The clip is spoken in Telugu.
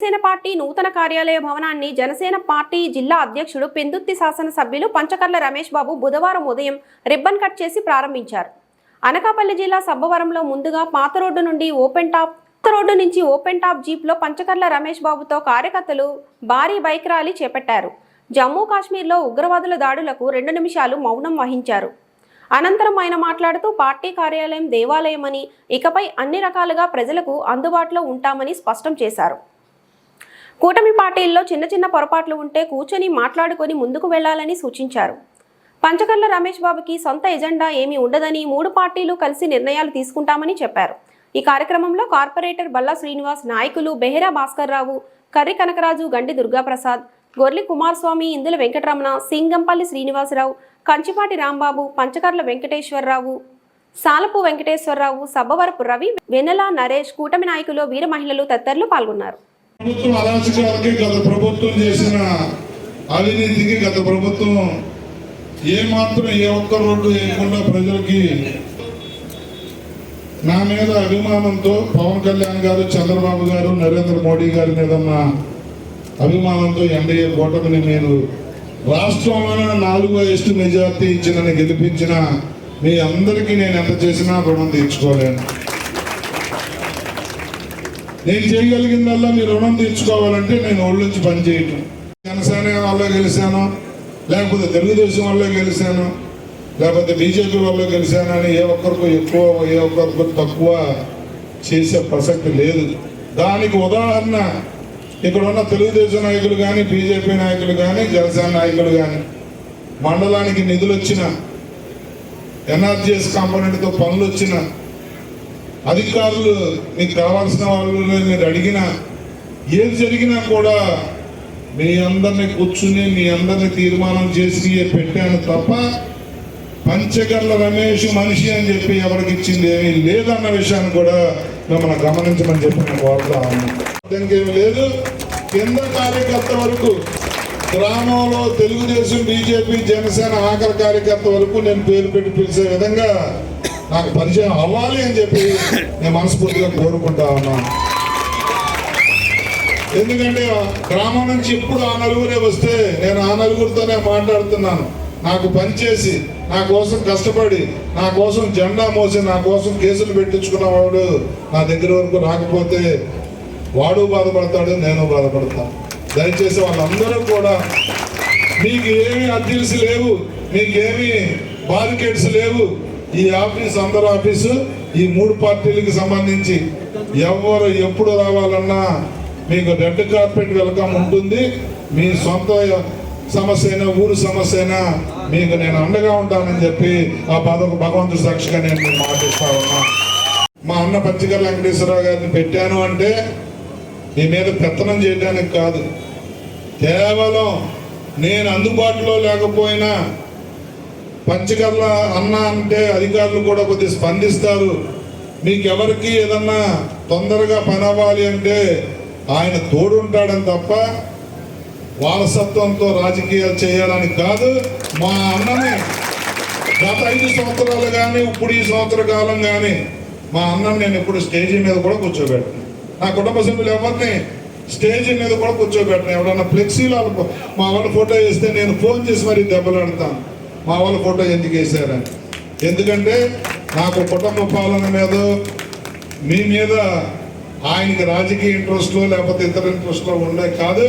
జనసేన పార్టీ నూతన కార్యాలయ భవనాన్ని జనసేన పార్టీ జిల్లా అధ్యక్షుడు పెందుత్తి శాసనసభ్యులు పంచకర్ల రమేష్ బాబు బుధవారం ఉదయం రిబ్బన్ కట్ చేసి ప్రారంభించారు. అనకాపల్లి జిల్లా సబ్బవరంలో ముందుగా పాత రోడ్డు నుండి ఓపెన్ టాప్ పాత రోడ్డు నుంచి ఓపెన్ టాప్ జీప్లో పంచకర్ల రమేష్ బాబుతో కార్యకర్తలు భారీ బైక్ ర్యాలీ చేపట్టారు. జమ్మూ కాశ్మీర్లో ఉగ్రవాదుల దాడులకు రెండు నిమిషాలు మౌనం వహించారు. అనంతరం ఆయన మాట్లాడుతూ పార్టీ కార్యాలయం దేవాలయమని ఇకపై అన్ని రకాలుగా ప్రజలకు అందుబాటులో ఉంటామని స్పష్టం చేశారు. కూటమి పార్టీల్లో చిన్న చిన్న పొరపాట్లు ఉంటే కూర్చొని మాట్లాడుకొని ముందుకు వెళ్ళాలని సూచించారు. పంచకర్ల రమేష్ బాబుకి సొంత ఎజెండా ఏమీ ఉండదని మూడు పార్టీలు కలిసి నిర్ణయాలు తీసుకుంటామని చెప్పారు. ఈ కార్యక్రమంలో కార్పొరేటర్ బల్లా శ్రీనివాస్ నాయకులు బెహెరా భాస్కర్ రావు కర్రి కనకరాజు గండి దుర్గాప్రసాద్ గొర్లి కుమారస్వామి ఇందుల వెంకటరమణ సింగంపల్లి శ్రీనివాసరావు కంచిపాటి రాంబాబు పంచకర్ల వెంకటేశ్వరరావు సాలపు వెంకటేశ్వరరావు సబ్బవరపు రవి వెన్నెల నరేష్ కూటమి నాయకులు వీర మహిళలు తదితరులు పాల్గొన్నారు. ప్రభుత్వం అరాచకాలకి గత ప్రభుత్వం చేసిన అవినీతికి గత ప్రభుత్వం ఏ మాత్రం ఏ ఒక్క రోడ్డు వేయకుండా ప్రజలకి నా మీద అభిమానంతో పవన్ కళ్యాణ్ గారు చంద్రబాబు గారు నరేంద్ర మోడీ గారి మీద ఉన్న అభిమానంతో ఎన్డీఏ కూటమిని మీరు రాష్ట్రంలోనే నాలుగో ఎస్టు మెజార్టీ ఇచ్చిన గెలిపించిన మీ అందరికీ నేను ఎంత చేసినా రుణం తీర్చుకోలేను. నేను చేయగలిగిందల్లా మీ రుణం తీర్చుకోవాలంటే నేను ఒళ్ళు నుంచి పని చేయటం జనసేన వల్ల గెలిచాను లేకపోతే తెలుగుదేశం వల్ల గెలిచాను లేకపోతే బీజేపీ వల్ల గెలిచాను అని ఏ ఒక్కరికి ఎక్కువ ఏ ఒక్కరికి తక్కువ చేసే ప్రసక్తి లేదు. దానికి ఉదాహరణ ఇక్కడ ఉన్న తెలుగుదేశం నాయకులు కానీ బీజేపీ నాయకులు కానీ జనసేన నాయకులు కానీ మండలానికి నిధులు వచ్చిన ఎన్ఆర్జీఎస్ కాంపోనెంట్తో పనులు వచ్చిన అధికారులు మీకు కావాల్సిన వాళ్ళు నేను అడిగినా ఏది జరిగినా కూడా మీ అందరిని కూర్చుని మీ అందరిని తీర్మానం చేసి పెట్టాను తప్ప పంచగర్ల రమేష్ మనిషి అని చెప్పి ఎవరికి ఇచ్చింది ఏమీ లేదన్న విషయాన్ని కూడా మిమ్మల్ని గమనించమని చెప్పి నేను కోరుతా దానికి ఏమి లేదు. కింద కార్యకర్త వరకు గ్రామంలో తెలుగుదేశం బీజేపీ జనసేన ఆఖరి కార్యకర్త వరకు నేను పేరు పెట్టి పిలిచే విధంగా నాకు పరిచయం అవ్వాలి అని చెప్పి నేను మనస్ఫూర్తిగా కోరుకుంటా ఉన్నాను. ఎందుకంటే గ్రామం నుంచి ఇప్పుడు ఆ నలుగురే వస్తే నేను ఆ నలుగురితోనే మాట్లాడుతున్నాను. నాకు పనిచేసి నా కోసం కష్టపడి నా కోసం జెండా మోసి నా కోసం కేసులు పెట్టించుకున్న వాడు నా దగ్గర వరకు రాకపోతే వాడు బాధపడతాడు నేను బాధపడతాను. దయచేసి వాళ్ళందరూ కూడా మీకు ఏమి అద్దీల్స్ లేవు మీకేమీ బారికేడ్స్ లేవు ఈ ఆఫీస్ అందరు ఆఫీసు ఈ మూడు పార్టీలకు సంబంధించి ఎవరు ఎప్పుడు రావాలన్నా మీకు రెడ్ కార్పెట్ వెల్కమ్ ఉంటుంది. మీ సొంత సమస్య అయినా ఊరు సమస్య అయినా మీకు నేను అండగా ఉంటానని చెప్పి ఆ పదకు భగవంతుడు సాక్షిగా నేను మీకు మాటిస్తా ఉన్నా. మా అన్న పచ్చిక వెంకటేశ్వరరావు గారిని పెట్టాను అంటే మీ మీద పెత్తనం చేయడానికి కాదు. కేవలం నేను అందుబాటులో లేకపోయినా పంచకర్ల అన్న అంటే అధికారులు కూడా కొద్దిగా స్పందిస్తారు. మీకు ఎవరికి ఏదన్నా తొందరగా పని అవ్వాలి అంటే ఆయన తోడుంటాడని తప్ప వారసత్వంతో రాజకీయాలు చేయాలని కాదు. మా అన్నని గత ఐదు సంవత్సరాలు కానీ ఇప్పుడు ఈ సంవత్సర కాలం కానీ మా అన్నని నేను ఇప్పుడు స్టేజీ మీద కూడా కూర్చోబెట్టాను. నా కుటుంబ సభ్యులు ఎవరిని స్టేజీ మీద కూడా కూర్చోబెట్టాను. ఎవరన్నా ఫ్లెక్సీలో మా వాళ్ళ ఫోటో వేస్తే నేను ఫోన్ చేసి మరీ దెబ్బలాడతాను. మా వాళ్ళ ఫోటో ఎందుకు వేశారని ఎందుకంటే నాకు కుటుంబ పాలన మీద మీ మీద ఆయనకి రాజకీయ ఇంట్రెస్ట్లో లేకపోతే ఇతర ఇంట్రెస్ట్లో ఉండే కాదు.